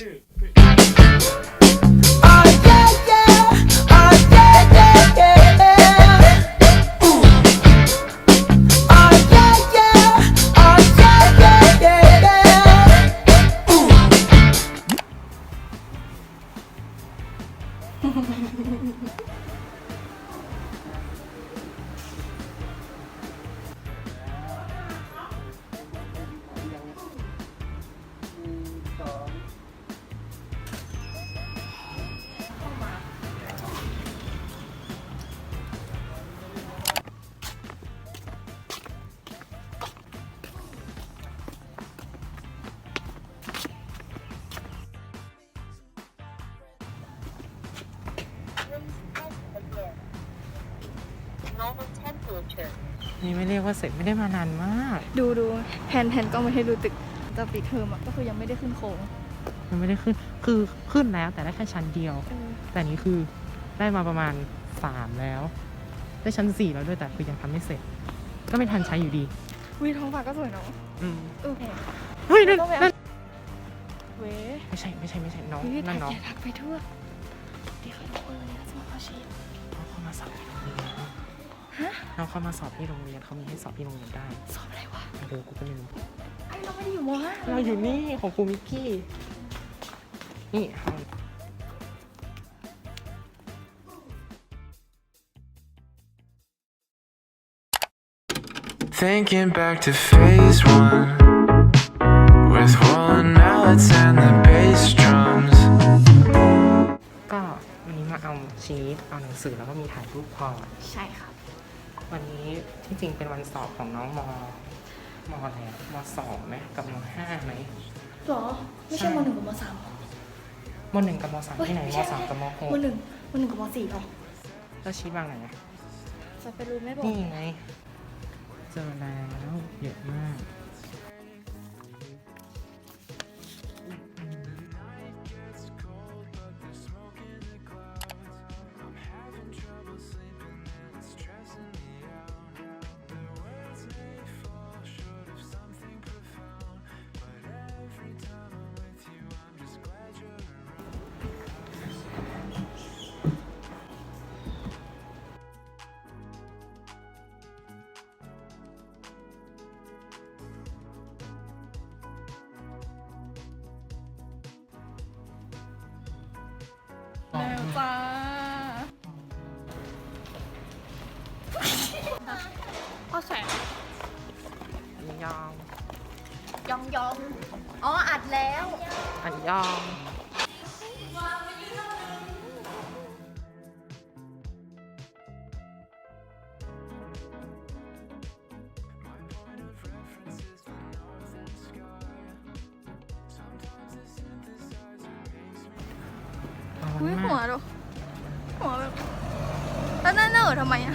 Ha ha ha ha ha. นี่ไม่เรียกว่าเสร็จไม่ได้มานานมาก ดูดูแผนแผนก็ไม่ให้ดูตึกจะปิดเทอมอะก็คือยังไม่ได้ขึ้นโค้งมันไม่ได้ขึ้นคือขึ้นแล้วแต่ได้แค่ชั้นเดียว เออแต่อันนี้คือได้มาประมาณสามแล้ว ได้ชั้นสี่แล้วด้วยแต่คือยังทำไม่เสร็จ ก็ไม่ทันใช้อยู่ดี วิท้องฟ้าก็สวยเนาะอืมเออเฮ้ยนั่นต้องไปนั่นเว้ยไม่ใช่ไม่ใช่ไม่ใช่น้องวินั่ทันกน้องอย่าทักไปทั่วเดี๋ยวเขาทุกคนเลยนะจะมาขอชีพน้องเข้ามาสอบที่โรงเรีย นน้องเข้ามาสอบที่โรงเรียนเขามีให้สอบที่โรงเรียนได้ สอบอะไรวะไม่รู้กูก็ไม่รู้ไอ้เราไม่ได้อยู่มห้าเราอยู่นี่ของครูมิกกี้ นี่ห้อง Thinking back to phase one with rolling mallets and the bass drums. ก็วันนี้มาเอาชีตเอาหนังสือแล้วก็มีถ่ายรูปพอร์ตใช่ค่ะ วันนี้ที่จริงเป็นวันสอบของน้องมมอะไรอะมสองไหมกับมห้าไหมหรอ ไม่ใช่มหนึ่งกับมสามมหนึ่งกับมสามที่ไหนมสามกับมหกมหนึ่งมหนึ่งกับมสี่หรอแล้วชีตบางไหนอะจะไปรู้ไหมบอกนี่ไงเจอแล้วเย ยองยองยองอ๋ออัดแล้ว อันยอง อุ้ยหัวดูหัวแบบแล้วหน้าเหน่อทำไมอะ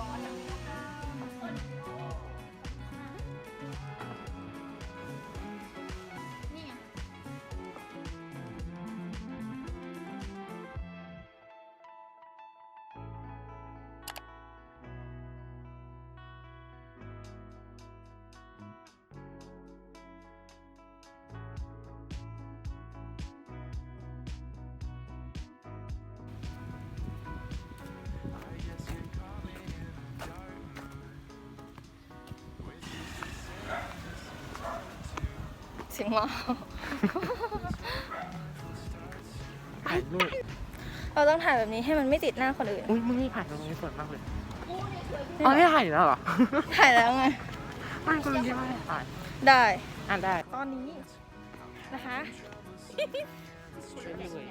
ร้อนอะ เสียงหมาถ่ายรูปเราต้องถ่ายแบบนี้ให้มันไม่ติดหน้าคนอื่น อุ้ยมึงนี่ถ่ายตรงนี้สวยมากเลยอ๋อไม่ถ่ายแล้วเหรอถ่ายแล้วไงไม่กูคิดว่าให้ถ่ายได้อะได้ ตอนนี้นะคะไม่ได้เลย